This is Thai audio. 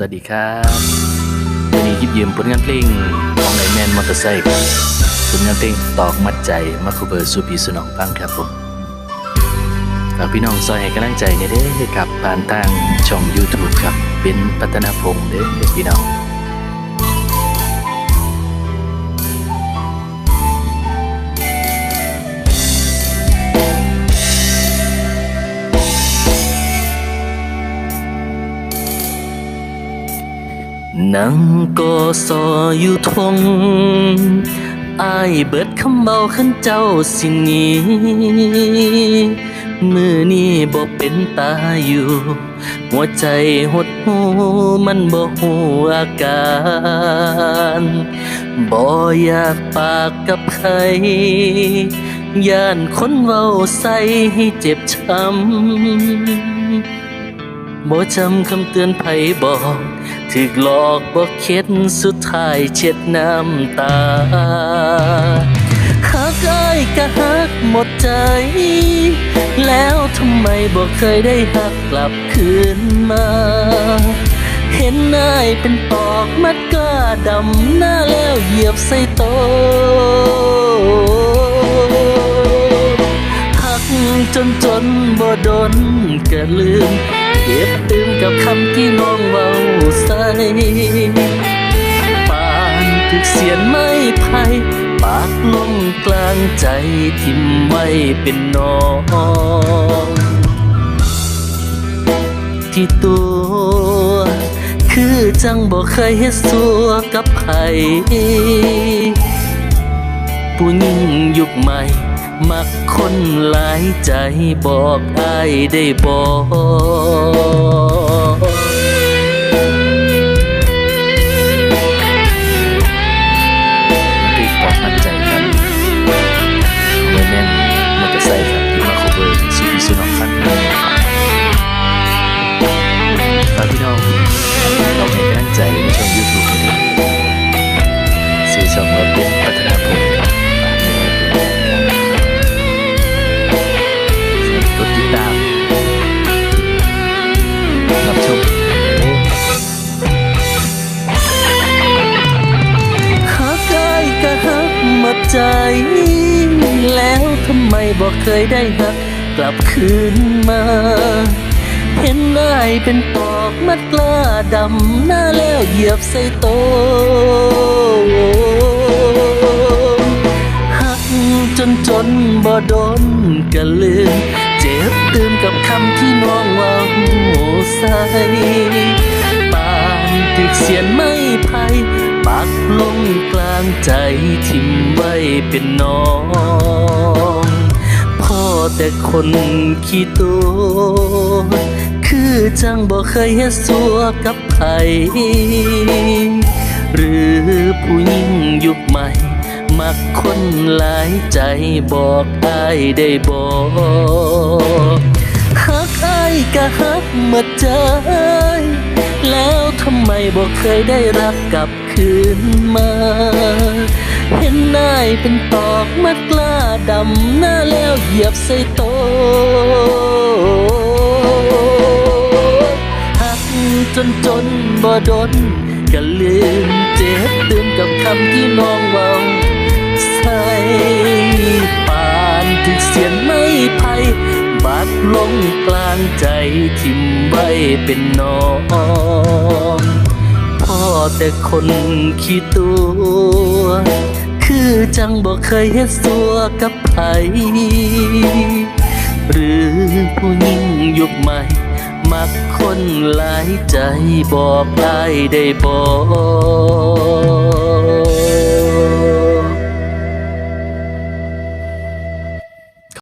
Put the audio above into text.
สวัสดีครับวันนี้ยิบยืมผลงานเพลงของไอแมนมอเตอร์ไซค์ผลงานเพลงตอกมัดใจมาคูเบอร์สูพีสนองฟังครับผมฝากพี่น้องซอยให้กำลังใจในเด้กับผ่านทางช่อง YouTube ครับ เป็นพัฒนาพงษ์เด้พี่น้อง นั่งก็ซออยู่ทงอายเบิดคำเบาขันเจ้าสิหนี้ มือนี้บ่เป็นตาอยู่ หัวใจหดหูมันบ่หูอาการบ่อยากปากกับใคร ย่านคนเว้าใส่ให้เจ็บช้ำบ่จำคำเตือนไผบอก ถึกหลอกบ่เข็ดสุดท้ายเช็ดน้ำตาหากอ้ายก็หักหมดใจ แล้วทำไมบ่เคยได้หักกลับคืนมา เห็นนายเป็นปอกมัดก้าดำหน้าแล้วเหยียบใส่โตหักจนจนบ่ดนก็ลืมเก็บ กับคำที่น้องเว้าใส่ปานถึกเสียนไม่ไพ่ปากลงกลางใจทิมไว้เป็นน้องที่ตัว คือจังบ่เคยเฮ็ดสัวกับไผผู้หญิงยุคใหม่ มักคนหลายใจบอกอายได้บอกรีบบองำไมบอกเคยได้หักกลับคืนมา เห็นได้เป็นปอกมัดกล้าดำหน้าแล้วเหยียบใส่โตะหักจนจนบ่โดนก็ลืมเจ็บตื่มกับคำที่น้องว่าใส่ปานถึกเสียนไม่ไพ่ปักลงกลางใจทิมไว้เป็นน้องพ่อ แต่คนขี้ตัวคือจังบ่เคยเฮ็ดสัวกับไผหรือผู้หญิงยุคใหม่ มักคนหลายใจบอกอายได้บอกหักอ้ายก็หักหมดใจแล้วทำไมบอกเคยได้รักกลับคืนมา เห็นนายเป็นตอกมัดกล้า ดำหน้าแล้วเหยียบใส่โตะหักจนจนบ่ดนก็ลืมเจ็บตื่นกับคำที่น้องเว้าใส่ปานถึกเสียนไม่ไพ่บาดลงกลางใจทิมไว้เป็นน้องพ่อแต่คนขี้ตัว คือจังบอกเคยเฮ็ดสัวกับไผหรือผู้หญิงยุคใหม่ มักคนหลายใจบอกได้ได้บอก